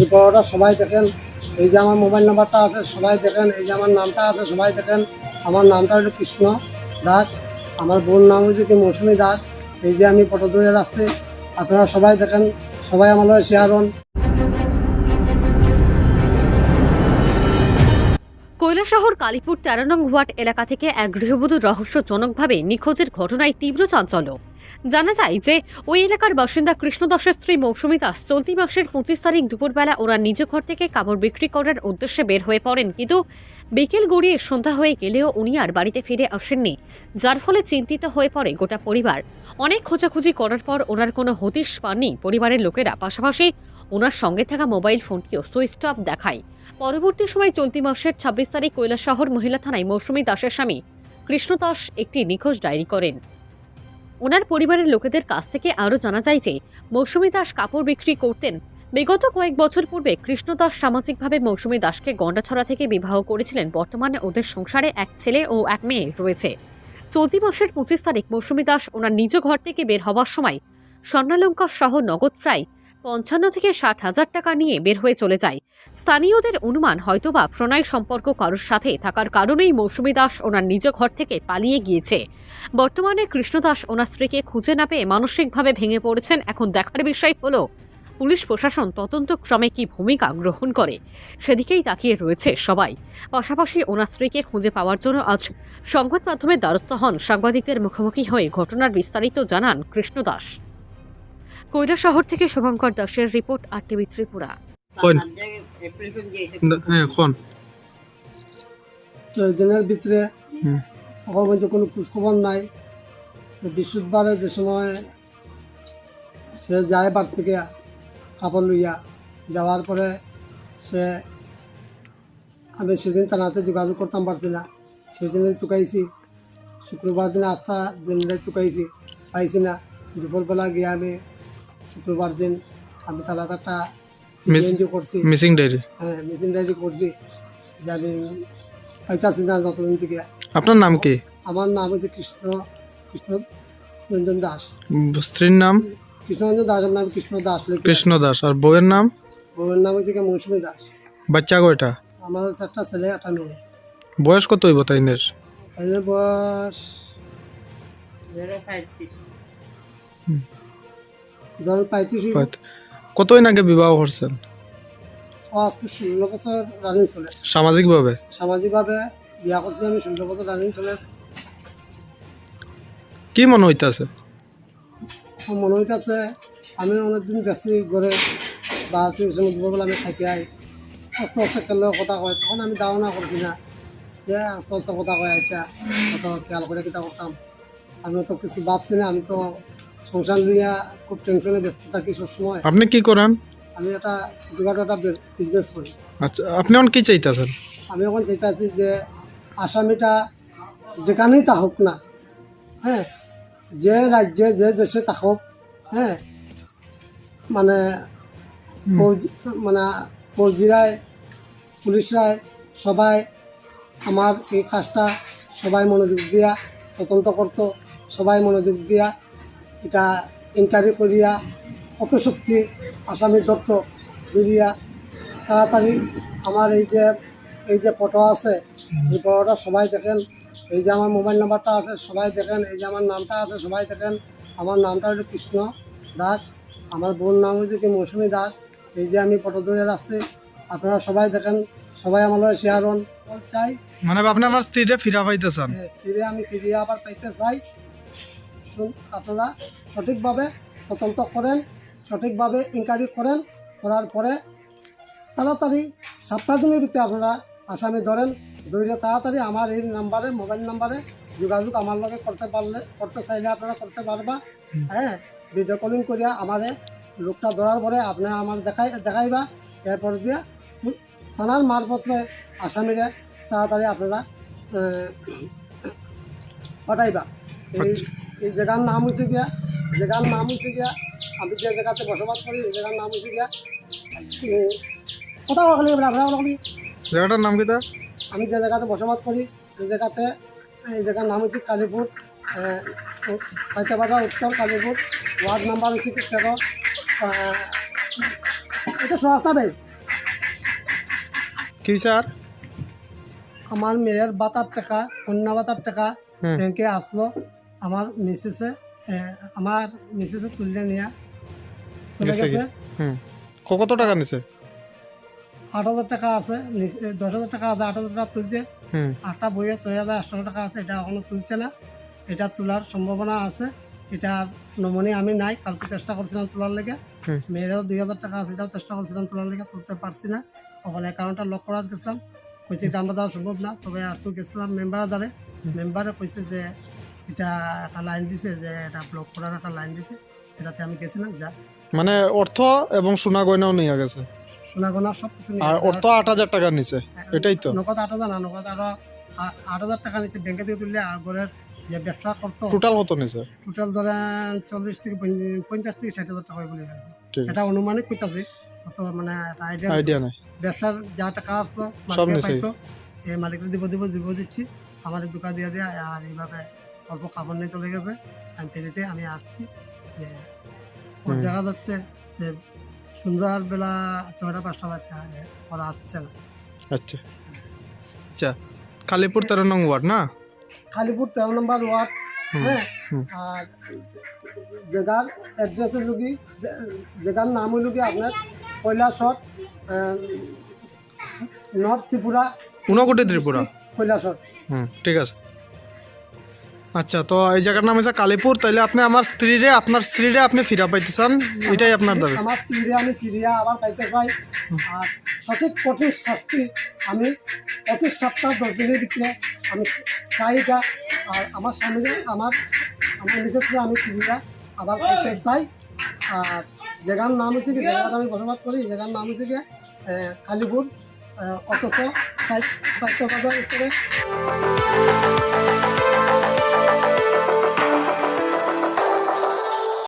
এই পরোটা সবাই দেখেন, এই যে আমার মোবাইল নাম্বারটা আছে, সবাই দেখেন, এই যে আমার নামটা আছে, সবাই দেখেন, আমার নামটা হলো কৃষ্ণ দাস, আমার বোন নাম হচ্ছে মৌসুমী দাস, এই যে আমি ধরে রাখছি, আপনারা সবাই দেখেন, সবাই আমার শেয়ার হন কৈলাসহর কালীপুর তেরো নং ওয়ার্ড এলাকা থেকে এক গৃহবধূ রহস্যজনকভাবে নিখোঁজের ঘটনায় তীব্র চাঞ্চল্য। জানা যায় যে, ওই এলাকার বাসিন্দা কৃষ্ণ দাসের স্ত্রী মৌসুমী দাস চলতি মাসের পঁচিশ তারিখ দুপুরবেলা ওনার নিজ ঘর থেকে কাপড় বিক্রি করার উদ্দেশ্যে বের হয়ে পড়েন। কিন্তু বিকেল গড়িয়ে সন্ধ্যা হয়ে গেলেও উনি আর বাড়িতে ফিরে আসেননি, যার ফলে চিন্তিত হয়ে পড়ে গোটা পরিবার। অনেক খোঁজাখুঁজি করার পর ওনার কোনো হতিশ পাননি পরিবারের লোকেরা। পাশাপাশি ওনার সঙ্গে থাকা মোবাইল ফোনটিও সুইচ অফ দেখায়। পরবর্তী সময় চলতি মাসের ছাব্বিশ তারিখ কৈলাসহর মহিলা থানায় মৌসুমী দাসের স্বামী কৃষ্ণ দাস একটি নিখোঁজ ডায়েরি করেন। ওনার পরিবারের লোকেদের কাছ থেকে আরও জানা যায় যে মৌসুমী দাস কাপড় বিক্রি করতেন। বিগত কয়েক বছর পূর্বে কৃষ্ণ দাস সামাজিকভাবে মৌসুমী দাসকে গন্ডাছড়া থেকে বিবাহ করেছিলেন। বর্তমানে ওদের সংসারে এক ছেলে ও এক মেয়ে রয়েছে। চলতি মাসের পঁচিশ তারিখ মৌসুমী দাস ওনার নিজ ঘর থেকে বের হওয়ার সময় স্বর্ণালঙ্কার সহ নগদ প্রায় পঞ্চান্ন থেকে ষাট হাজার টাকা নিয়ে বের হয়ে চলে যায়। স্থানীয়দের অনুমান হয়তোবা প্রণয় সম্পর্ক কারোর সাথে থাকার কারণেই মৌসুমী দাস ওনার নিজ ঘর থেকে পালিয়ে গিয়েছে। বর্তমানে কৃষ্ণদাস ওনার স্ত্রীকে খুঁজে না পেয়ে মানসিকভাবে ভেঙে পড়েছেন। এখন দেখার বিষয় হলো, পুলিশ প্রশাসন তদন্ত ক্রমে কি ভূমিকা গ্রহণ করে? সেদিকেই তাকিয়ে রয়েছে সবাই। পাশাপাশি ওনার স্ত্রীকে খুঁজে পাওয়ার জন্য আজ সংবাদ মাধ্যমের দ্বারস্থ হন সাংবাদিকদের মুখোমুখি হয়ে ঘটনার বিস্তারিত জানান কৃষ্ণ দাস। কৈলা শহর থেকে শুভঙ্কর দাসের রিপোর্ট আর টিভি ত্রিপুরা। কোন? হ্যাঁ দিনের ভিতরে। এখন কোনো খোঁজখবর নাই। বৃহস্পতিবারে যে সময় সে যায় বার থেকে কাপড় লইয়া যাওয়ার পরে সে আমি সেদিন থানাতে যোগাযোগ করতাম পারছি না সেদিনে টুকাইছি শুক্রবার দিন আস্থা দিনে চুকাইছি পাইছি না। দুপুরবেলা গিয়ে আমি শুক্রবার দিন আমি তাহলে একটা Miss- করছি। মিসিং ডায়েরি হ্যাঁ মেশিন ডায়েরি করছি। যে আমি পাইতাছি না যতদিন থেকে। আপনার নাম কি? আমার নাম হচ্ছে কৃষ্ণ কৃষ্ণ রঞ্জন দাস। স্ত্রীর নাম? কৃষ্ণরঞ্জন দাসের নাম কৃষ্ণ দাস কৃষ্ণ দাস। আর বউয়ের নাম? বউয়ের নাম হচ্ছে কি মৌসুমী দাস। বাচ্চা কয়টা? আমার হচ্ছে একটা ছেলে একটা মেয়ে। বয়স কত হইব তাইনের? তাইলে বয়স কতদিন আগে বিবাহ করছেন? আজকে ষোলো বছর রানিং চলে। সামাজিকভাবে? সামাজিকভাবে বিয়া করছি আমি ষোলো বছর রানিং চলে। কি মনে হইতাছে? মনে হইতেছে আমি অনেকদিন গেছি ঘরে বা টিউশন দুপুরবেলা আমি খাইতে আই। আস্তে আস্তে কেলে কথা কয় তখন আমি ধারণা করছি না যে আস্তে আস্তে কথা কয় আচ্ছা কত খেয়াল করে কিতা করতাম। আমি তো কিছু ভাবছি না আমি তো সংসার লইয়া খুব টেনশনে ব্যস্ত থাকি সবসময় আপনি কি করেন? আমি একটা ছোটোখাটো একটা বিজনেস করি। আচ্ছা আপনি এখন কি চাইতাছেন? আমি এখন চাইতেছি যে আসামিটা যেখানেই থাকুক না হ্যাঁ যে রাজ্যে যে দেশে থাকুক হ্যাঁ মানে মানে ফৌজিরায় পুলিশরায় সবাই আমার এই কাজটা সবাই মনোযোগ দিয়া তদন্ত করতো সবাই মনোযোগ দিয়া এটা ইনকোয়ারি করিয়া কত শক্তি আসামি ধরত ধরিয়া তাড়াতাড়ি আমার এই যে এই যে ফটো আছে এই ফটোটা সবাই দেখেন। এই যে আমার মোবাইল নাম্বারটা আছে সবাই দেখেন। এই যে আমার নামটা আছে সবাই দেখেন। আমার নামটা হলো কৃষ্ণ দাস। আমার বোন নাম হচ্ছে কি মৌসুমী দাস। এই যে আমি ফটো ধরে রাখছি আপনারা সবাই দেখেন। সবাই আমার শেয়ার হন। চাই মানে আপনি আমার স্ত্রীরে ফিরা পাইতেছেন। হ্যাঁ, স্ত্রীরে আমি ফিরিয়ে আবার পাইতে চাই। আপনারা সঠিকভাবে তদন্ত করেন সঠিকভাবে ইনকোয়ারি করেন করার পরে তাড়াতাড়ি সপ্তাহ দিনের ভিতরে আপনারা আসামি ধরেন। ধরে তাড়াতাড়ি আমার এই নাম্বারে মোবাইল নাম্বারে যোগাযোগ আমার লগে করতে পারলে করতে চাইলে আপনারা করতে পারবা। হ্যাঁ ভিডিও কলিং করিয়া আমারে লোকটা ধরার পরে আপনি আমার দেখাই দেখাইবা। এরপর দিয়া থানার মারফতে আসামিরে তাড়াতাড়ি আপনারা পাঠাইবা। এই আচ্ছা। এই জায়গার নাম হয়েছে গিয়া জায়গার নাম হয়েছে গিয়া আমি যে জায়গাতে বসবাস করি এই জায়গার নাম হয়েছে গিয়া উম, কথা বলি আপনারা জায়গাটার নাম কি তা? আমি যে জায়গাতে বসবাস করি এই জায়গাতে এই জায়গার নাম হচ্ছে কালীপুর পাইতাবাজার উত্তর কালীপুর ওয়ার্ড নাম্বার হচ্ছে তেরো এটা সস্তা নেই কি স্যার? আমার মেয়ের বাতার টাকা কন্যা বাতার টাকা ব্যাংকে আসলো। আমার মিসেসে আমার মিসেসে তুলে নিয়ে চলে গেছে। হুম। কত টাকা নিছে? আট হাজার টাকা আছে দশ হাজার টাকা আছে আট হাজার টাকা তুলছে। হুম। আটটা বইয়ে ছয় হাজার আটশো টাকা আছে এটা এখনও তুলছে না। এটা তোলার সম্ভাবনা আছে এটা নমনি আমি নাই কালকে চেষ্টা করছিলাম তোলার লেগে। মেয়েরও দুই হাজার টাকা আছে এটাও চেষ্টা করছিলাম তোলার লেগে তুলতে পারছি না। ওখানে অ্যাকাউন্টটা লক করা গেছিলাম। কইছে এটা আমরা দেওয়া সম্ভব না তবে আজকে গেছিলাম মেম্বারের দ্বারে মেম্বারে কইছে যে এটা একটা লাইন দিছে যে এটা ব্লক করার একটা লাইন দিছে। এটাতে আমি গেছিলাম যা। মানে অর্থ এবং সোনা গয়নাও নিয়ে গেছে। সোনা গোনা সব কিছু আর অর্থ আট হাজার টাকা নিছে। এটাই তো। নগদ আট হাজার না নগদ আরও আট হাজার টাকা নিচ্ছে ব্যাংকে থেকে তুললে আর ঘরের যে ব্যবসা করতো টোটাল কত নিছে? টোটাল ধরেন চল্লিশ থেকে পঞ্চ- পঞ্চাশ থেকে ষাট হাজার টাকা বলে এটা অনুমানিক কইতাছি। অত মানে আইডিয়া আইডিয়া নাই। ব্যবসার যা টাকা আসলো সব নিছে। এই মালিকের দিব দিব দিব দিচ্ছি। আমার দোকান দিয়ে দিয়ে আর এইভাবে অল্প খাবার নিয়ে চলে গেছে। আমি ফেরিতে আমি আসছি যে ওর দেখা যাচ্ছে যে সন্ধ্যার বেলা ছয়টা পাঁচটা বাচ্চা ওরা আসছে না। আচ্ছা। আচ্ছা কালীপুর তেরো নং ওয়ার্ড না? কালীপুর তেরো নম্বর ওয়ার্ড। হ্যাঁ। আর জায়গার অ্যাড্রেস হইল কি? জায়গার নাম হইল কি আপনার? কৈলাসর নর্থ ত্রিপুরা। ঊনকোটি ত্রিপুরা। কৈলাসর। হুম ঠিক আছে। আচ্ছা তো এই জায়গার নাম হচ্ছে কালীপুর। তাইলে আপনি আমার স্ত্রীরে, আপনার স্ত্রীরে আপনি ফিরা পাইতে চান এটাই আপনার দাবি। আমার ফিরিয়া আমি ফিরিয়া আবার পাইতে চাই। আর সঠিক কঠিন শাস্তি আমি প্রতি সপ্তাহ, দশ দিনের ভিতরে আমি চাই এটা। আর আমার স্বামী, আমার আমার মিসেসকে আমি ফিরিয়া আবার পাইতে চাই। আর জায়গার নাম হচ্ছে কি জায়গাটা আমি বসবাস করি, জায়গার নাম হচ্ছে কি কালীপুর। অথচ সাহিত্য বাজার